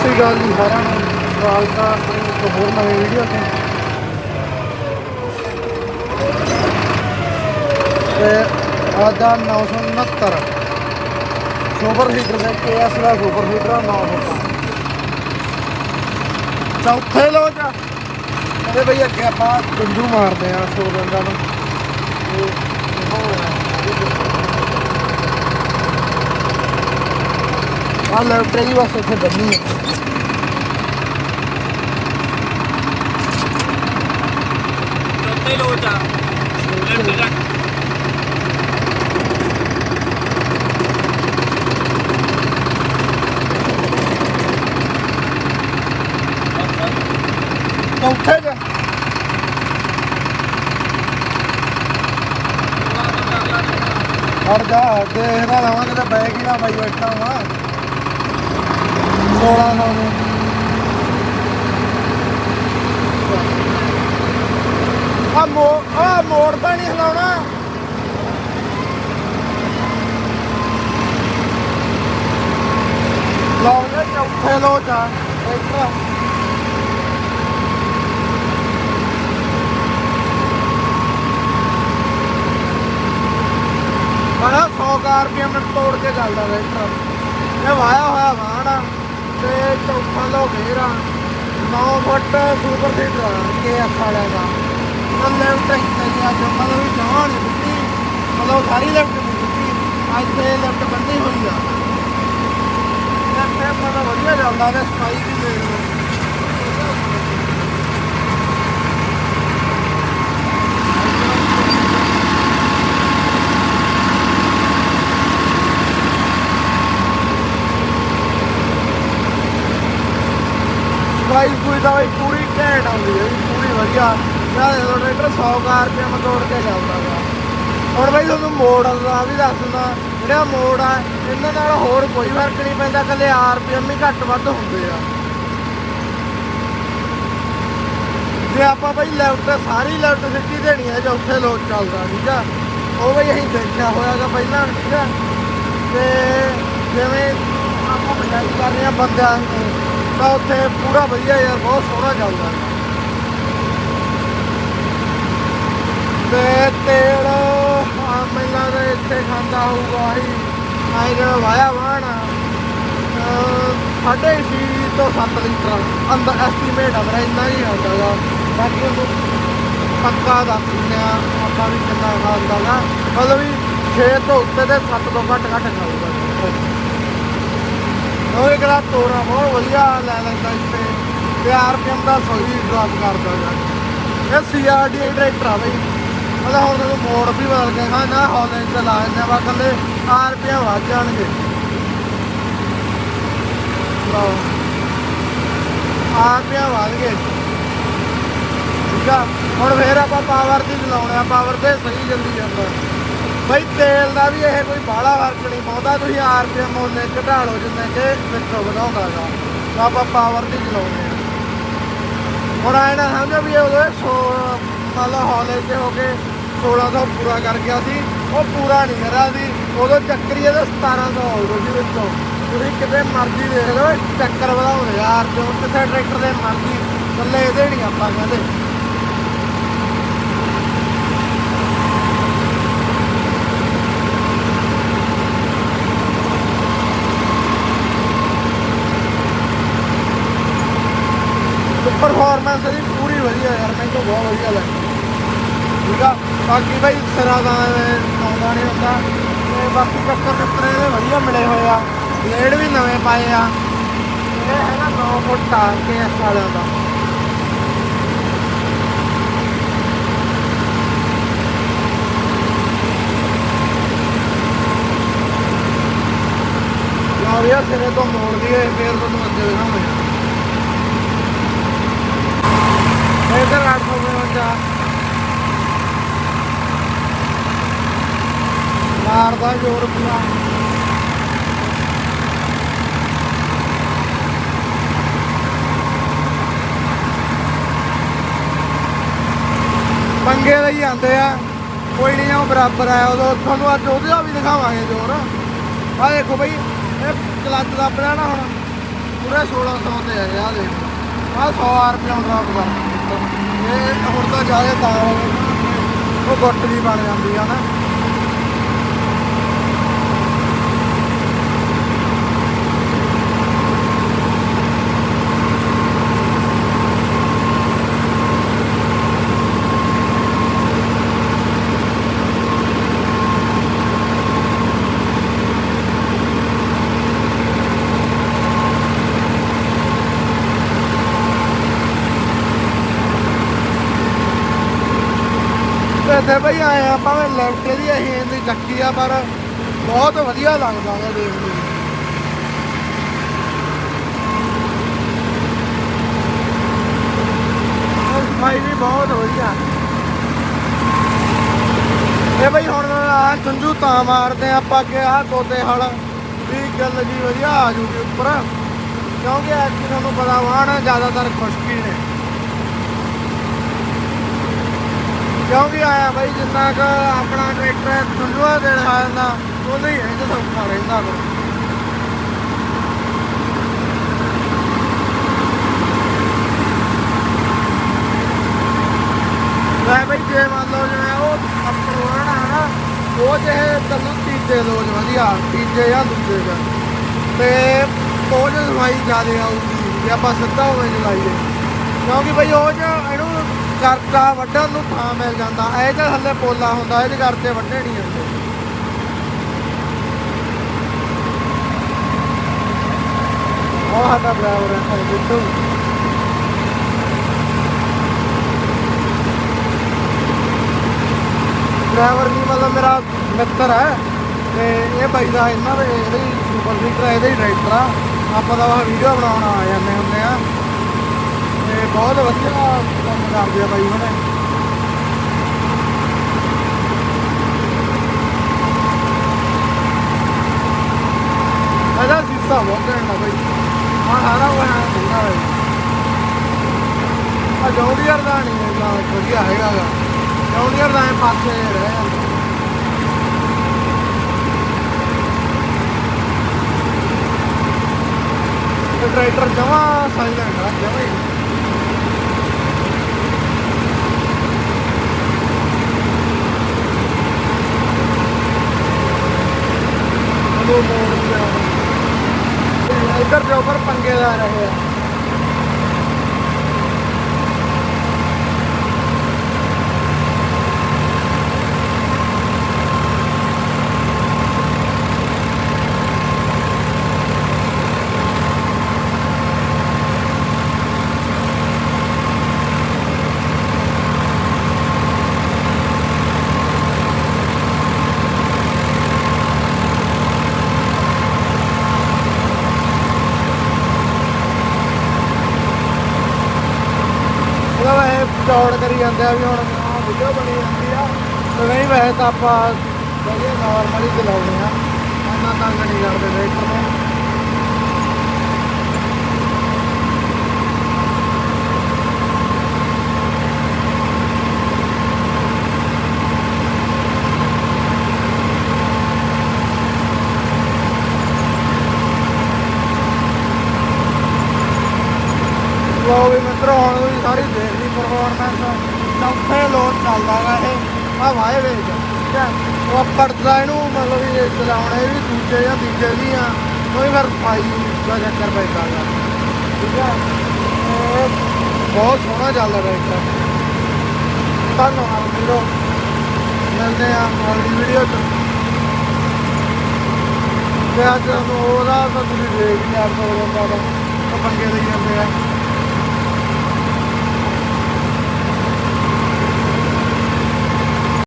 ਸ੍ਰੀ ਅਕਾਲ ਜੀ, ਸਾਰਿਆਂ ਨੂੰ ਸਵਾਗਤ ਹੈ ਆਪਣੀ ਇੱਕ ਹੋਰ ਨਵੀਂ ਵੀਡੀਓ ਤੇ। ਤੇ ਆਦਾ 969 ਸੁਪਰ ਹੀਟਰ ਦੇ ਕੇਐਸ ਦਾ ਸੁਪਰ ਹੀਟਰ ਆ 9 ਫੁੱਟ ਚੌਥੇ ਲੋ ਚ। ਇਹਦੇ ਬਈ ਅੱਗੇ ਆਪਾਂ ਡੰਡੂ ਮਾਰਦੇ ਆ, ਸੋ ਬੰਦਾ ਨੂੰ। ਤੇ ਆ ਲੈਫਟ ਦੀ ਬਸ ਇੱਥੇ ਬੰਨੀ ਹੈ ਚੌਥੇ ਲੋਚ ਆ। ਲੈਫਟ ਰੱਖ। ਚੌਥੇ ਚ ਹਟ ਜਾ ਦੇਖਦਾ ਲਵਾਂਗੇ ਤਾਂ ਬੈਗ ਹੀ ਨਾ ਬਾਈ ਬੈਠਾ ਵਾ। 1600 ਨੂੰ ਆ ਮੋ ਆ ਮੋੜ ਤਾਂ ਨਹੀਂ ਹਿਲਾਉਣਾ। ਲਓ ਜੀ, ਚੌਥੇ ਲੋ ਚਾ ਇੱਧਰ ਬੜਾ 100 ਆਰਪੀਐਮ ਨਾਲ ਤੋੜ ਕੇ ਚੱਲਦਾ ਰੈਕਟਰ ਇਹ ਵਾਇਆ ਤੇ ਚੌਥਾ ਲੋ ਘੇਰਾ 9 ਫੁੱਟ ਸੁਪਰ ਸੀਟਰ ਕੇ ਅਸਾੜਿਆ ਦਾ। ਉਹ ਲੈਫਟ ਹੀ ਆ ਜਮਲ ਵੀ ਜਾਣ ਦਿੱਤੀ। ਮਤਲਬ ਸਾਰੀ ਲੈਫਟ ਨਹੀਂ ਦਿੱਤੀ। ਅੱਜ ਤੇ ਲੈਫਟ ਬੰਦੀ ਹੋਈ ਆ। ਲੈਫਟ ਮਤਲਬ ਵਧੀਆ ਚੱਲਦਾ ਨੇ ਸਫ਼ਾਈ ਵੀ ਦੇ ਲਓ ਪ੍ਰਾਈਸ ਕੋਈ ਦਾ ਪੂਰੀ ਘੈਂਟ ਆਉਂਦੀ ਹੈ ਜੀ, ਪੂਰੀ ਵਧੀਆ। ਯਾਰ ਇਹ ਟਰੈਕਟਰ 100 ਕਾਰ ਰੁਪਏ ਮੈਂ ਤੋੜ ਕੇ ਚੱਲਦਾ ਵਾ ਹੁਣ ਬਈ ਤੁਹਾਨੂੰ ਮੋੜ ਦਾ ਵੀ ਦੱਸ ਦਿੰਦਾ। ਜਿਹੜਾ ਮੋੜ ਆ ਇਹਨਾਂ ਨਾਲ ਹੋਰ ਕੋਈ ਫ਼ਰਕ ਨਹੀਂ ਪੈਂਦਾ ਕੱਲੇ ਆਰਪੀਐਮ ਹੀ ਘੱਟ ਵੱਧ ਹੁੰਦੇ ਆ। ਜੇ ਆਪਾਂ ਬਈ ਲੈਫਟ ਸਾਰੀ ਲੈਫਟ ਸਿੱਧੀ ਦੇਣੀ ਹੈ ਜੋ ਉੱਥੇ ਲੋਕ ਚੱਲਦਾ ਠੀਕ ਆ? ਉਹ ਬਈ ਅਸੀਂ ਦੇਖਿਆ ਹੋਇਆਗਾ ਪਹਿਲਾਂ ਠੀਕ ਆ? ਤੇ ਜਿਵੇਂ ਆਪਾਂ ਮਜ਼ਾਕ ਕਰ ਰਹੇ ਆ ਬੰਦਿਆਂ ਨੂੰ ਤਾਂ ਉੱਥੇ ਪੂਰਾ ਵਧੀਆ ਯਾਰ, ਬਹੁਤ ਸੋਹਣਾ ਚੱਲਦਾ ਤੇ ਤੇਲ ਆ ਮੈਨੂੰ ਲੱਗਦਾ ਇੱਥੇ ਖਾਂਦਾ ਹੋਊਗਾ ਹੀ। ਆਈ ਜਿਹੜਾ ਵਾਇਆ ਵਾਣਾ ਸਾਢੇ ਛੇ ਤੋਂ 7 ਲੀਟਰ। ਅੰਦਰ ਐਸਟੀਮੇਟ ਆ, ਮੇਰਾ ਇੰਨਾ ਹੀ ਆਉਂਦਾਗਾ ਬਾਕੀ ਉਹ ਪੱਕਾ ਦੱਸ ਦਿੰਦੇ ਆ, ਆਪਾਂ ਵੀ ਕਿੰਨਾ ਖਾਂਦਾਗਾ ਮਤਲਬ ਵੀ 6 ਤੋਂ ਉੱਤੇ ਤੇ 7 ਤੋਂ ਘੱਟ ਘੱਟ ਖਾਊਗਾ। ਉਹ ਇੱਕ ਰਾਤ ਤੋਰਾ ਬਹੁਤ ਵਧੀਆ ਲੈ ਲੈਂਦਾ ਇੱਥੇ ਤੇ ਆਰਪੀਐਮ ਦਾ ਸਹੀ ਡ੍ਰੌਪ ਕਰਦਾ ਯਾਰ ਇਹ ਸੀਆਰਡੀ ਟਰੈਕਟਰ ਆ ਬਈ। ਮਤਲਬ ਹੁਣ ਤੁਹਾਨੂੰ ਮੋੜ ਵੀ ਬਦਲ ਕੇ ਹਾਂ ਨਾ ਹੌਲੈਂਡ ਤੇ ਲਾ ਦਿੰਦੇ ਵਾ ਕੱਲੇ ਆਰਪੀਐਮ ਵੱਧ ਜਾਣਗੇ। ਆਰਪੀਐਮ ਵੱਧ ਗਏ। ਠੀਕ ਆ। ਹੁਣ ਫੇਰ ਆਪਾਂ ਪਾਵਰ ਦੀ ਚਲਾਉਣੇ ਆ ਪਾਵਰ ਤੇ ਸਹੀ ਜਲਦੀ ਜਾਂਦਾ। ਬਈ ਤੇਲ ਦਾ ਵੀ ਇਹ ਕੋਈ ਬਾਹਲਾ ਫ਼ਰਕ ਨਹੀਂ ਪਾਉਂਦਾ, ਤੁਸੀਂ ਆਰਪੀਐਮ ਉਹਨੇ ਘਟਾ ਲਓ ਜਿੰਨੇ ਕਿ ਵਿੱਚੋਂ ਵਧਾਉਂਦਾ ਗਾ ਆਪਾਂ ਪਾਵਰ ਦੀ ਚਲਾਉਂਦੇ ਹਾਂ। ਹੁਣ ਆਏ ਨਾ ਸਮਝੋ ਵੀ ਉਹਦੇ 100 ਮਤਲਬ ਹੌਲੇ ਤੇ ਹੋ ਕੇ 1600 ਪੂਰਾ ਕਰ ਗਿਆ ਸੀ, ਉਹ ਪੂਰਾ ਨਹੀਂ ਕਰਿਆ ਸੀ। ਉਦੋਂ ਚੱਕਰੀ ਇਹਦੇ 1700 ਆਊਗਾ ਜੀ ਵਿੱਚੋਂ। ਤੁਸੀਂ ਕਿਤੇ ਮਰਜ਼ੀ ਦੇਖ ਲਓ, ਚੱਕਰ ਵਧਾਉਂਦੇ ਯਾਰ ਜੋ ਕਿਸੇ ਟਰੈਕਟਰ ਦੇ ਮਰਜ਼ੀ ਥੱਲੇ ਇਹਦੇ ਨਹੀਂ ਆਪਾਂ ਕਹਿੰਦੇ ਪਰਫਾਰਮੈਂਸ ਇਹਦੀ ਪੂਰੀ ਵਧੀਆ ਯਾਰ ਮੈਨੂੰ ਬਹੁਤ ਵਧੀਆ ਲੱਗਦਾ ਠੀਕ ਆ? ਬਾਕੀ ਭਾਈ ਸਿਰਾ ਦਾ ਐਵੇਂ ਆਉਂਦਾ ਨਹੀਂ ਹੁੰਦਾ। ਤੇ ਬਾਕੀ ਚੱਕਰ ਚੱਕਰ ਇਹਦੇ ਵਧੀਆ ਮਿਲੇ ਹੋਏ ਆ। ਬਲੇਡ ਵੀ ਨਵੇਂ ਪਾਏ ਆ। ਇਹ ਹੈਗਾ 9 ਫੁੱਟ ਆ ਕੇ ਇਸ ਵਾਲਿਆਂ ਦਾ। ਲਓ ਵੀ ਸਿਰੇ ਤੋਂ ਮੋੜ ਲਈਏ ਫੇਰ ਤੁਹਾਨੂੰ ਅੱਗੇ ਦਿਖਾਵਾਂਗੇ ਇਧਰ 852 ਮਾਰਦਾ ਜ਼ੋਰ ਪੂਰਾ। ਪੰਗੇ ਲਈ ਆਂਦੇ ਆ। ਕੋਈ ਨਹੀਂ ਉਹ ਬਰਾਬਰ ਆ। ਉਦੋਂ ਤੁਹਾਨੂੰ ਅੱਜ ਉਹਦਾ ਵੀ ਦਿਖਾਵਾਂਗੇ ਜ਼ੋਰ। ਆ ਦੇਖੋ ਬਈ, ਇਹ ਕਲੱਚ ਦੱਬ ਰਿਹਾ ਨਾ ਹੁਣ। ਪੂਰੇ 1600 ਤੇ ਹੈ ਆ ਦੇਖ। ਆ 100 ਰੁਪਏ ਡਰਾਪ ਕਰ ਇਹ ਹੁਣ ਤਾਂ ਜ਼ਿਆਦਾ ਤਾਂ ਉਹ ਗੁੱਟ ਵੀ ਬਣ ਜਾਂਦੀ ਆ ਨਾ। ਇੱਥੇ ਬਈ ਆਏ ਆ, ਭਾਵੇਂ ਲੈਫਟ ਦੀ ਅਸੀਂ ਇਹਦੀ ਚੱਕੀ ਆ, ਪਰ ਬਹੁਤ ਵਧੀਆ ਲੱਗਦਾ ਹੈ ਦੇਖਣ ਨੂੰ ਸਫ਼ਾਈ ਵੀ ਬਹੁਤ ਵਧੀਆ। ਇਹ ਬਈ ਹੁਣ ਆ ਚੰਜੂ ਤਾਂ ਮਾਰਦੇ ਆ ਆਪਾਂ ਕਿ ਆ ਤੋਤੇ ਹਲ। ਵੀ ਗੱਲ ਜੀ ਵਧੀਆ ਆ ਜੂਗੀ ਉੱਪਰ। ਕਿਉਂਕਿ ਐਤਕੀ ਤੁਹਾਨੂੰ ਪਤਾ ਵਾਹਣ ਜ਼ਿਆਦਾਤਰ ਖੁਸ਼ਕੀ ਨੇ। ਕਿਉਂਕਿ ਆਇਆ ਬਾਈ ਜਿੰਨਾ ਕ ਆਪਣਾ ਟਰੈਕਟਰ ਤੁੰਨੂਆ ਦੇਣ ਆ ਜਾਂਦਾ ਉਹ ਨਹੀਂ ਇਹ ਸੌਖਾ ਰਹਿੰਦਾ ਕੋ ਮੈਂ ਬਾਈ ਜੇ ਮੰਨ ਲਓ ਜਿਵੇਂ ਉਹ ਅਪਰੋਣ ਆ ਨਾ, ਉਹ ਜਿਹੇ ਤੈਨੂੰ ਤੀਜੇ ਲੋਜ ਵਧੀਆ, ਤੀਜੇ ਜਾਂ ਦੂਜੇ ਦਾ। ਤੇ ਉਹ ਚ ਸਫ਼ਾਈ ਜ਼ਿਆਦੇ ਆਊਗੀ, ਜੇ ਆਪਾਂ ਸਿੱਧਾ ਹੋਵੇ ਚਲਾਈਏ। ਕਿਉਂਕਿ ਬਈ ਉਹ ਚ ਇਹਨੂੰ ਕਰਤਾ ਵੱਢਣ ਨੂੰ ਥਾਂ ਮਿਲ ਜਾਂਦਾ। ਇਹ ਤਾਂ ਥੱਲੇ ਪੋਲਾ ਹੁੰਦਾ, ਇਹਦੇ ਕਰਤੇ ਵੱਢੇ ਨਹੀਂ ਹੁੰਦੇ। ਉਹ ਸਾਡਾ ਡਰਾਈਵਰ ਹੈ ਬਿੱਟੂ ਡਰਾਈਵਰ ਨਹੀਂ ਮਤਲਬ ਮੇਰਾ ਮਿੱਤਰ ਹੈ, ਤੇ ਇਹ ਬਾਈ ਦਾ ਇਹਨਾਂ ਦੇ, ਇਹਦੇ ਹੀ ਸੁਪਰ ਸੀਟਰ ਇਹਦੇ ਹੀ ਡਰਾਈਵਰ ਆ। ਆਪਾਂ ਦਾ ਵੀਡੀਓ ਬਣਾਉਣ ਆ ਜਾਂਦੇ ਹੁੰਦੇ ਆ। ਬਹੁਤ ਵਧੀਆ ਕੰਮ ਕਰਦੇ ਆ ਬਾਈ ਉਹਨੇ ਇਹਦਾ ਸਿੱਸਾ ਬਹੁਤ ਘੈਂਟ ਆ ਬਾਈ। ਆ ਸਾਰਾ ਉਹ ਹੈ ਹੁੰਦਾ ਬਾਈ ਆ ਜੌਂਡੀਅਰ ਦਾ ਨਹੀਂ ਇੰਨਾ ਵਧੀਆ ਹੈਗਾ ਗਾ। ਜੌਂਡੀਅਰ ਦਾ ਐਂ ਪਾਸੇ ਰਹਿ ਜਾਂਦਾ। ਟਰੈਕਟਰ ਜਮਾ ਸਾਈਲੈਂਟ ਆ, ਜਮਾ ਹੀ ਉਹ ਮੋੜ ਗਿਆ ਇੱਧਰ ਦੇ ਉੱਪਰ ਪੰਗੇ ਦਾ ਰਹੇ ਆ ਉਹਦਾ ਇਹ ਕਰੀ ਜਾਂਦੇ ਆ ਵੀ ਹੁਣ ਆਹ ਵੀਡੀਓ ਬਣੀ ਜਾਂਦੀ ਆ। ਤੇ ਨਹੀਂ, ਵੈਸੇ ਤਾਂ ਆਪਾਂ ਵਧੀਆ ਨਾਰਮਲ ਹੀ ਚਲਾਉਂਦੇ ਆ। ਇੰਨਾ ਤੰਗ ਨਹੀਂ ਕਰਦੇ ਟਰੈਕਟਰ ਨੂੰ ਲੋ ਵੀ ਮਿੱਤਰੋ ਹੁਣ ਵੀ ਸਾਰੀ ਦੇਖ ਲਈ ਪਰਫਾਰਮੈਂਸ ਚੌਥੇ ਲੋਡ ਚੱਲਦਾਗਾ ਇਹ। ਆ ਵਾਏ ਵੇਚ ਠੀਕ ਹੈ ਉਹ ਪੜਦਾ ਇਹਨੂੰ ਮਤਲਬ ਵੀ ਚਲਾਉਣਾ, ਇਹ ਵੀ ਦੂਜੇ ਜਾਂ ਤੀਜੇ ਦੀ ਆ। ਕੋਈ ਫਿਰ ਪਾਈ ਦਾ ਚੱਕਰ ਪੈਂਦਾ ਠੀਕ ਹੈ ਬਹੁਤ ਸੋਹਣਾ ਚੱਲਦਾ ਟਰੈਕਟਰ ਧੰਨਵਾਦ ਵੀਰੋ। ਮਿਲਦੇ ਆ ਅਗਲੀ ਵੀਡੀਓ ਚ। ਤੇ ਅੱਜ ਉਹਦਾ ਤਾਂ ਤੁਸੀਂ ਦੇਖ ਹੀ ਲਿਆ ਸਕਦੇ ਹੋ ਉਹ ਪੰਗੇ ਲਈ ਜਾਂਦੇ ਆ।